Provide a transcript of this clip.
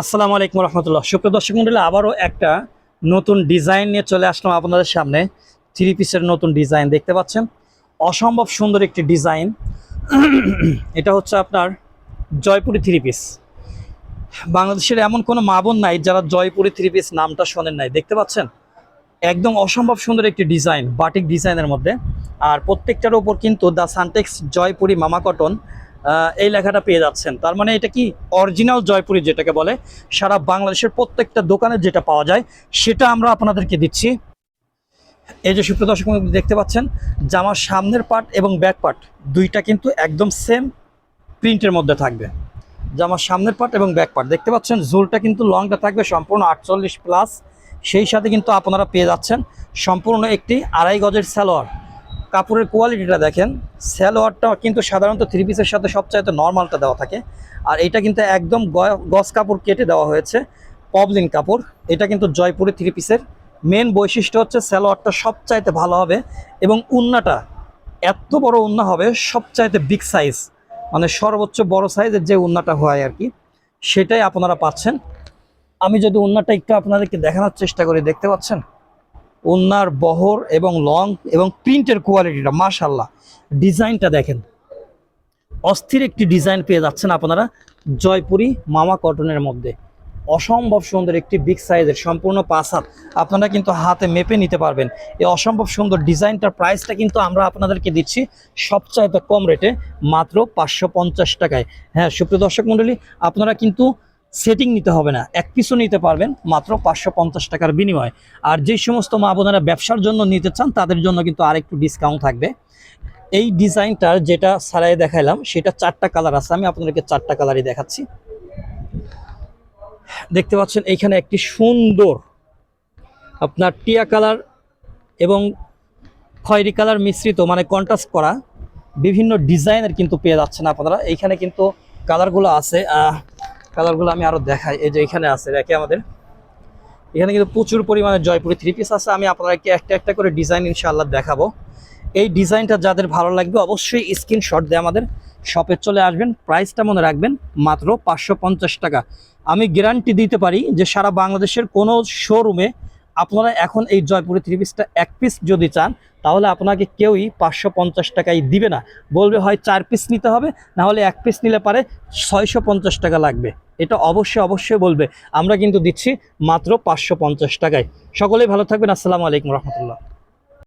আসসালামু আলাইকুম রহমতুল্লাহ। সুপ্রিয় দর্শক মন্ডলী, আবারও একটা নতুন ডিজাইন নিয়ে চলে আসলাম আপনাদের সামনে। থ্রি পিসের নতুন ডিজাইন দেখতে পাচ্ছেন। অসম্ভব সুন্দর একটি ডিজাইন। এটা হচ্ছে আপনার জয়পুরি থ্রি পিস। বাংলাদেশের এমন কোনো মা বোন নাই যারা জয়পুরি থ্রি পিস নামটা শোনেন নাই। দেখতে পাচ্ছেন? একদম অসম্ভব সুন্দর একটি ডিজাইন, বাটিক ডিজাইনের মধ্যে। আর প্রত্যেকটার ওপর কিন্তু দ্য সানটেক্স জয়পুরি মামা কটন এই লেখাটা পেয়ে যাচ্ছেন। তার মানে এটা কি? অরিজিনাল জয়পুরি যেটাকে বলে, সারা বাংলাদেশের প্রত্যেকটা দোকানে যেটা পাওয়া যায়, সেটা আমরা আপনাদেরকে দিচ্ছি। এই যে সুপ্রিয় দর্শক দেখতে পাচ্ছেন, জামার সামনের পার্ট এবং ব্যাক পার্ট দুইটা কিন্তু একদম সেম প্রিন্টের মধ্যে থাকবে। জামার সামনের পার্ট এবং ব্যাক পার্ট দেখতে পাচ্ছেন জোলটা কিন্তু লংটা থাকবে সম্পূর্ণ আটচল্লিশ প্লাস সেই সাথে কিন্তু আপনারা পেয়ে যাচ্ছেন সম্পূর্ণ একটি আড়াই গজের সালোয়ার। কাপড়ের কোয়ালিটিটা দেখেন স্যালোয়ারটা কিন্তু সাধারণত থ্রি পিসের সাথে সবচাইতে নর্মালটা দেওয়া থাকে। আর এটা কিন্তু একদম গস কাপড় কেটে দেওয়া হয়েছে পবলিন কাপড়। এটা কিন্তু জয়পুরি থ্রি পিসের মেন বৈশিষ্ট্য হচ্ছে সালোয়ারটা সবচাইতে ভালো হবে এবং উন্নাটা এত বড় উন্না হবে, সবচাইতে বিগ সাইজ মানে সর্বোচ্চ বড় সাইজের যে উন্নাটা হয় আর কি, সেটাই আপনারা পাচ্ছেন। আমি যদি উন্নাটা একটু আপনাদেরকে দেখানোর চেষ্টা করি, দেখতে পাচ্ছেন? উন্নার বহর এবং লং এবং প্রিন্টের কোয়ালিটিটা মাশাল্লাহ ডিজাইনটা দেখেন। অস্থির একটি ডিজাইন পেয়ে যাচ্ছেন আপনারা জয়পুরি মামা কটনের মধ্যে। অসম্ভব সুন্দর একটি বিগ সাইজের, সম্পূর্ণ পাঁচ আপনারা কিন্তু হাতে মেপে নিতে পারবেন। এই অসম্ভব সুন্দর ডিজাইনটার প্রাইসটা কিন্তু আমরা আপনাদেরকে দিচ্ছি সবচাইতে কম রেটে, মাত্র পাঁচশো পঞ্চাশ টাকায়। হ্যাঁ সুপ্রিয় দর্শক মণ্ডলী, আপনারা কিন্তু সেটিং নিতে হবে না। এক পিসও নিতে পারবেন মাত্র পাঁচশো পঞ্চাশ টাকার বিনিময়ে। আর যে সমস্ত মা বোনেরা ব্যবসার জন্য নিতে চান, তাদের জন্য কিন্তু আরেকটু ডিসকাউন্ট থাকবে। এই ডিজাইনটার যেটা সারাই দেখাইলাম, সেটা চারটা কালার আছে। আমি আপনাদেরকে চারটা কালারই দেখাচ্ছি। দেখতে পাচ্ছেন, এইখানে একটি সুন্দর আপনার টিয়া কালার এবং খয়েরি কালার মিশ্রিত মানে কন্ট্রাস্ট করা বিভিন্ন ডিজাইনের কিন্তু পেয়ে যাচ্ছেন আপনারা। এইখানে কিন্তু কালারগুলো আছে কালারগুলো আমি আরও দেখাই। এই যে এখানে আছে, দেখে আমাদের। এখানে কিন্তু প্রচুর পরিমাণে জয়পুরি থ্রি পিস আছে। আমি আপনাদেরকে একটা একটা করে ডিজাইন ইনশাআল্লাহ দেখাবো। এই ডিজাইনটা যাদের ভালো লাগবে, অবশ্যই স্ক্রিনশট দিয়ে আমাদের শপে চলে আসবেন। প্রাইসটা মনে রাখবেন মাত্র পাঁচশো পঞ্চাশ টাকা। আমি গ্যারান্টি দিতে পারি যে সারা বাংলাদেশের কোনো শোরুমে আপনারা এখন এই জয়পুরি থ্রি পিসটা এক পিস যদি চান, তাহলে আপনাকে কেউই পাঁচশো পঞ্চাশ টাকায় দিবে না। বলবে হয় চার পিস নিতে হবে, না হলে এক পিস নিলে পারে ছয়শো পঞ্চাশ টাকা লাগবে। এটা অবশ্যই অবশ্যই বলবে। আমরা কিন্তু দিচ্ছি মাত্র পাঁচশো পঞ্চাশ টাকায়। সকলেই ভালো থাকবেন। আসসালামু আলাইকুম রহমতুল্লাহ।